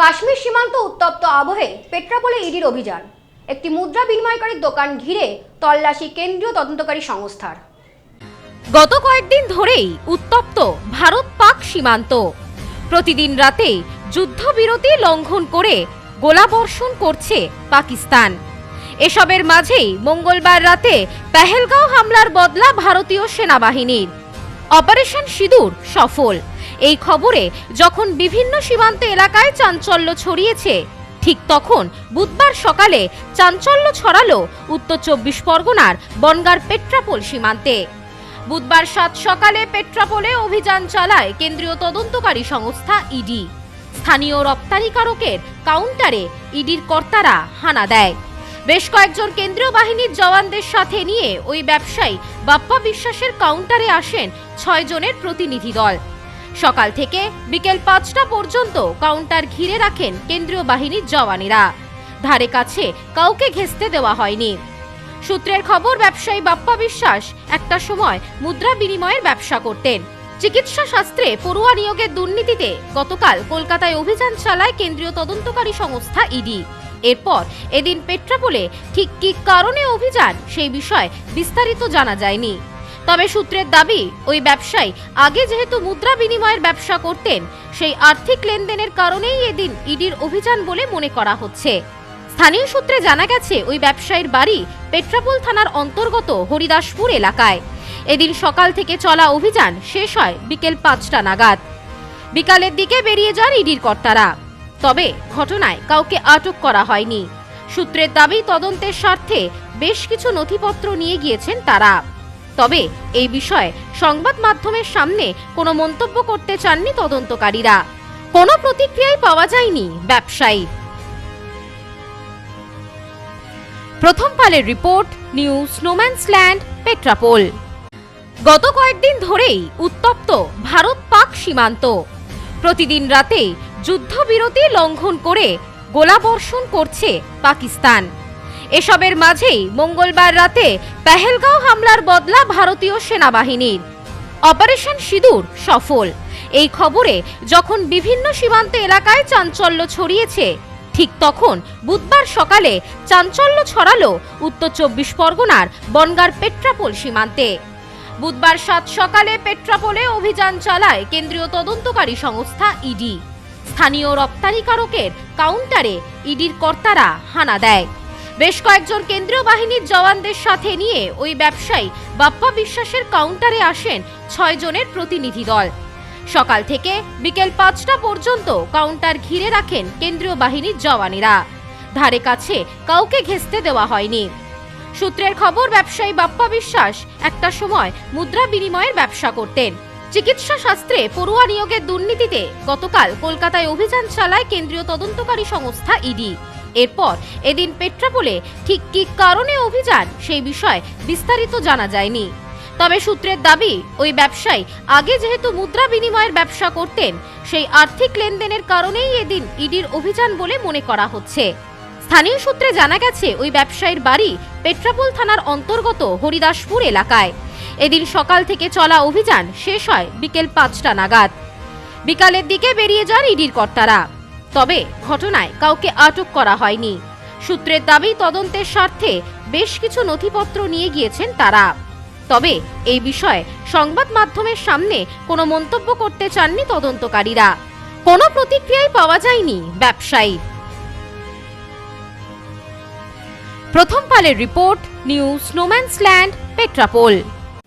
কাশ্মীর সীমান্ত উত্তপ্ত আবহে পেট্রাপোলে ইডির অভিযান। একটি মুদ্রা বিনিময়কারীর দোকান ঘিরে তল্লাশি কেন্দ্রীয় তদন্তকারী সংস্থার। গত কয়েকদিন ধরেই উত্তপ্ত ভারত পাক সীমান্ত। প্রতিদিন রাতে যুদ্ধবিরতি লঙ্ঘন করে গোলাবর্ষণ করছে পাকিস্তান। এসবের মাঝেই মঙ্গলবার রাতে পেহেলগাঁও হামলার বদলা ভারতীয় সেনাবাহিনীর। অপারেশন সিঁদুর সফল। এই খবরে যখন বিভিন্ন সীমান্ত এলাকায় চাঞ্চল্য ছড়িয়েছে, ঠিক তখন বুধবার সকালে চাঞ্চল্য ছড়ালো উত্তর চব্বিশ পরগনার বনগার পেট্রাপোল সীমান্তে। বুধবার সাত সকালে পেট্রাপোলে অভিযান চালায় কেন্দ্রীয় তদন্তকারী সংস্থা ইডি। স্থানীয় রপ্তানিকারকের কাউন্টারে ইডির কর্তারা হানা দেয়। বেশ কয়েকজন কেন্দ্রীয় বাহিনীর জওয়ানদের সাথে নিয়ে ওই ব্যবসায়ী বাপ্পা বিশ্বাসের কাউন্টারে আসেন ছয় জনের প্রতিনিধি দল। সকাল থেকে বিকেল পাঁচটা পর্যন্ত কাউন্টার ঘিরে রাখেন কেন্দ্রীয় বাহিনীর জওয়ানেরা। ধারে কাছে কাউকে ঘেঁচতে দেওয়া হয়নি। সূত্রের খবর, ব্যবসায়ী বাপ্পা বিশ্বাস একটা সময় মুদ্রা বিনিময়ের ব্যবসা করতেন। চিকিৎসা শাস্ত্রে পড়ুয়া নিয়োগের দুর্নীতিতে গতকাল কলকাতায় অভিযান চালায় কেন্দ্রীয় তদন্তকারী সংস্থা ইডি। এরপর এদিন পেট্রাপোলে ঠিক কী কারণে অভিযান সেই বিষয়ে বিস্তারিত জানা যায়নি। তবে সূত্রের দাবি, ওই ব্যবসায়ী আগে যেহেতু মুদ্রা বিনিময়ের ব্যবসা করতেন, সেই আর্থিক লেনদেনের কারণেই এদিন ইডির অভিযান বলে মনে করা হচ্ছে। স্থানীয় সূত্রে জানা গেছে, ওই ব্যবসায়ীর বাড়ি পেট্রাপোল থানার অন্তর্গত হরিদাসপুর এলাকায়। এদিন সকাল থেকে চলা অভিযান শেষ হয় বিকেল পাঁচটা নাগাদ। বিকালের দিকে বেরিয়ে যান ইডির কর্তারা। তবে ঘটনায় কাউকে আটক করা হয়নি। সূত্রের দাবি, তদন্তের স্বার্থে বেশ কিছু নথিপত্র নিয়ে গিয়েছেন তারা। তবে এই বিষয়ে সংবাদ মাধ্যমের সামনে কোনো মন্তব্য করতে চাননি তদন্তকারীরা। কোনো প্রতিক্রিয়াই পাওয়া যায়নি ব্যবসায়ী। প্রথম পালের report new snowman's land Petrapole. গত কয়েকদিন ধরেই উত্তপ্ত ভারত পাক সীমান্ত। প্রতিদিন রাতে যুদ্ধবিরতি লঙ্ঘন করে গোলাবর্ষণ করছে পাকিস্তান। এসবের মাঝেই মঙ্গলবার রাতে পেহেলগাঁও হামলার বদলা ভারতীয় সেনাবাহিনীর। অপারেশন সিঁদুর সফল। এই খবরে যখন বিভিন্ন সীমান্ত এলাকায় চাঞ্চল্য ছড়িয়েছে, ঠিক তখন বুধবার সকালে চাঞ্চল্য ছড়ালো উত্তর চব্বিশ পরগনার বনগার পেট্রাপোল সীমান্তে। বুধবার সাত সকালে পেট্রাপোলে অভিযান চালায় কেন্দ্রীয় তদন্তকারী সংস্থা ইডি। স্থানীয় রপ্তানিকারকের কাউন্টারে ইডির কর্তারা হানা দেয়। বেশ কয়েকজন কেন্দ্রীয় বাহিনীর জওয়ানদের সাথে নিয়ে ওই ব্যবসায়ী বাপ্পা বিশ্বাসের কাউন্টারে আসেন ছয় জনের প্রতিনিধি দল। সকাল থেকে বিকেল পাঁচটা পর্যন্ত কাউন্টার ঘিরে রাখেন কেন্দ্রীয় বাহিনীর জওয়ানেরা। ধারে কাছে কাউকে ঘেঁচতে দেওয়া হয়নি। সূত্রের খবর, ব্যবসায়ী বাপ্পা বিশ্বাস একটা সময় মুদ্রা বিনিময়ের ব্যবসা করতেন। চিকিৎসা শাস্ত্রে পড়ুয়া নিয়োগের দুর্নীতিতে গতকাল কলকাতায় অভিযান চালায় কেন্দ্রীয় তদন্তকারী সংস্থা ইডি। এরপর এদিন পেট্রাপোলে ঠিক কী কারণে অভিযান সেই বিষয়ে বিস্তারিত জানা যায়নি। তবে সূত্রের দাবি, ওই ব্যবসায়ী আগে যেহেতু মুদ্রা বিনিময়ের ব্যবসা করতেন, সেই আর্থিক লেনদেনের কারণেই এদিন ইডির অভিযান বলে মনে করা হচ্ছে। স্থানীয় সূত্রে জানা গেছে, ওই ব্যবসায়ীর বাড়ি পেট্রাপোল থানার অন্তর্গত হরিদাসপুর এলাকায়। এদিন সকাল থেকে চলা অভিযান শেষ হয় বিকেল পাঁচটা নাগাদ। বিকালের দিকে বেরিয়ে যান ইডির কর্তারা। তবে ঘটনায় কাউকে আটক করা হয়নি। সূত্রের দাবি, তদন্তের স্বার্থে বেশ কিছু নথিপত্র নিয়ে গিয়েছেন তারা। তবে এই বিষয়ে সংবাদ মাধ্যমের সামনে কোনো মন্তব্য করতে চাননি তদন্তকারীরা। কোনো প্রতিক্রিয়াই পাওয়া যায়নি ব্যবসায়ী। প্রথম পালের report new snowman's land, Petrapole.